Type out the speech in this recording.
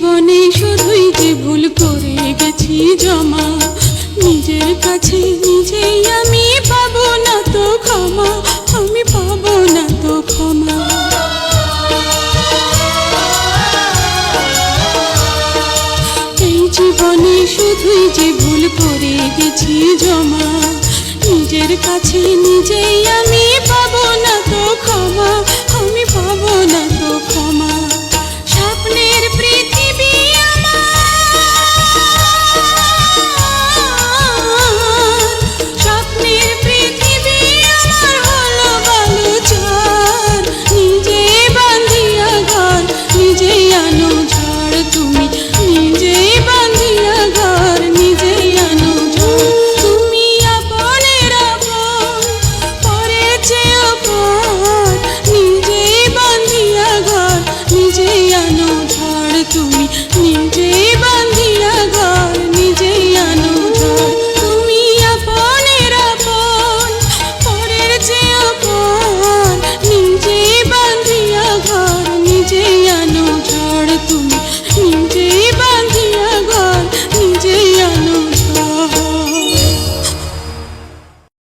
জীবনে শুধুই যে ভুল করে গেছি জমা, নিজের কাছে নিজেই আমি পাবো না তো ক্ষমা, আমি পাবো না তো ক্ষমা। এই জীবনে শুধুই যে ভুল করে গেছি জমা, নিজের কাছে নিজেই আমি পাবো না তো ক্ষমা, আমি পাবো না তো ক্ষমা।